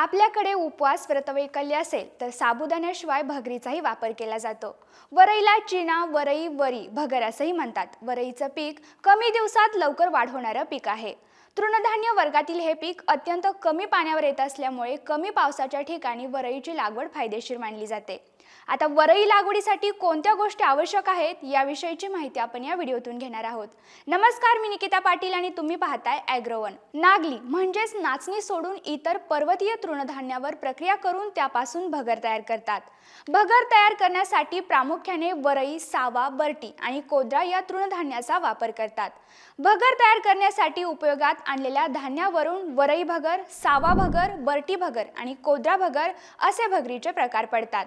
आपल्याकडे उपवास व्रतवैकल्य असेल तर साबुदाण्याशिवाय भगरीचाही वापर केला जातो. वरईला चिना वरई वरी भगर असंही म्हणतात. वरईचं पीक कमी दिवसात लवकर वाढ होणारं पीक आहे. तृणधान्य वर्गातील हे पीक अत्यंत कमी पाण्यावर येत असल्यामुळे कमी पावसाच्या ठिकाणी वरईची लागवड फायदेशीर मानली जाते. आता वरई लागवडीसाठी कोणत्या गोष्टी आवश्यक आहेत याविषयीची माहिती आपण या व्हिडिओतून घेणार आहोत. नमस्कार मी निकिता पाटील आणि तुम्ही पाहताय ॲग्रोवन नागली म्हणजेच नाचणी सोडून इतर पर्वतीय तृणधान्यावर प्रक्रिया करून त्यापासून भगर तयार करतात. भगर तयार करण्यासाठी प्रामुख्याने वरई सावा बरटी आणि कोद्रा या तृणधान्याचा वापर करतात. भगर तयार करण्यासाठी उपयोगात आणलेल्या धान्यावरून वरई भगर सावा भगर बरटी भगर आणि कोद्रा भगर असे भगरीचे प्रकार पडतात.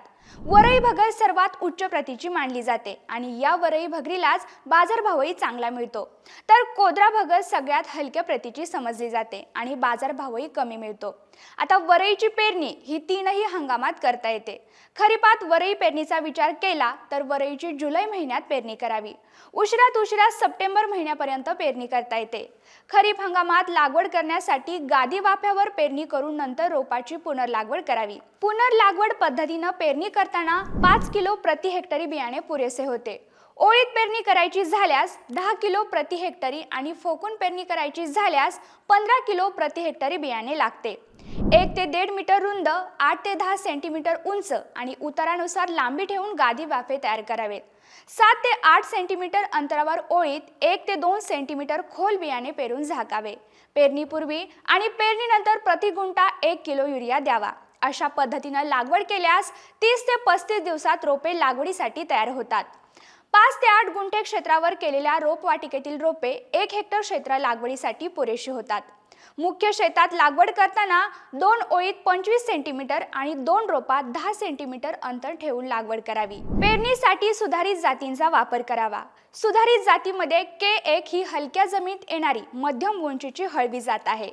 वरई भगर सर्वात उच्च प्रतीची मानली जाते आणि या वरई भगरीलाच बाजारभावही चांगला मिळतो. तर कोद्रा भगर सगळ्यात हलक्या प्रतीची समजली जाते आणि बाजारभावही कमी मिळतो. आता वरईची पेरणी ही तीनही हंगामात करता येते. खरीपात वरई पेरणीचा विचार केला तर वरईची जुलै महिन्यात पेरणी करावी. उशिरात उशिरा सप्टेंबर महिन्यापर्यंत पेरणी करता येते. खरीप हंगामात लागवड करण्यासाठी गादी वाफ्यावर पेरणी करून नंतर रोपाची पुनर्लागवड करावी. पुनर्लागवड पद्धतीनं पेरणी करताना पाच किलो प्रति हेक्टरी बियाणे पुरेसे होते. ओळीत पेरणी करायची झाल्यास दहा किलो प्रति हेक्टरी आणि फोकून पेरणी करायची झाल्यास पंधरा किलो प्रति हेक्टरी बियाणे लागते. एक ते दीड मीटर रुंद आठ ते दहा सेंटीमीटर उंच आणि उतारानुसार लांबी ठेवून गादी वाफे तयार करावेत. सात ते आठ सेंटीमीटर अंतरावर ओळीत एक ते दोन सेंटीमीटर खोल बियाणे पेरून झाकावे. पेरणीपूर्वी आणि पेरणीनंतर प्रति गुंठा एक किलो युरिया द्यावा. अशा पद्धतीनं लागवड केल्यास तीस ते पस्तीस दिवसात रोपे लागवडीसाठी तयार होतात. पाच ते आठ गुंठे क्षेत्रावर केलेल्या रोपवाटिकेतील रोपे एक हेक्टर क्षेत्र लागवडीसाठी पुरेशी होतात. मुख्य शेतात लागवड करताना दोन ओळीत पंचवीस सेंटीमीटर आणि दोन रोपात दहा सेंटीमीटर अंतर ठेवून लागवड करावी. पेरणीसाठी सुधारित जातींचा वापर करावा. सुधारित जातीमध्ये के एक ही हलक्या जमिनीत येणारी मध्यम उंचीची हळवी जात आहे.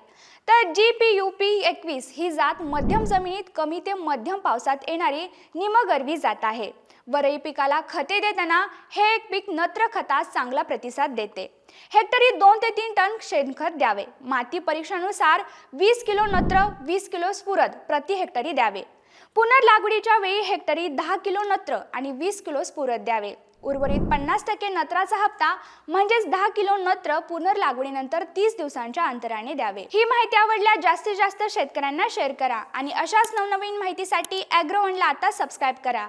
तर जी पी यू पी एकवीस ही जात मध्यम जमिनीत कमी ते मध्यम पावसात येणारी निमगर्वी जात आहे. वरई पिकाला खते देताना हे एक पीक नत्र खतास चांगला प्रतिसाद देते. हेक्टरी दोन ते तीन टन शेणखत द्यावे. माती परीक्षणानुसार वीस किलो नत्र वीस किलो स्फुरद प्रति हेक्टरी द्यावे. पुनर्लागवडीच्या वेळी हेक्टरी दहा किलो नत्र आणि वीस किलो स्फुरद द्यावे. उर्वरित पन्नास टक्के नत्राचा हप्ता म्हणजेच दहा किलो नत्र पुनर्लागवडीनंतर तीस दिवसांच्या अंतराने द्यावे. ही माहिती आवडल्यास जास्तीत जास्त शेतकऱ्यांना शेअर करा आणि अशाच नवनवीन माहितीसाठी ॲग्रोवनला आता सबस्क्राईब करा.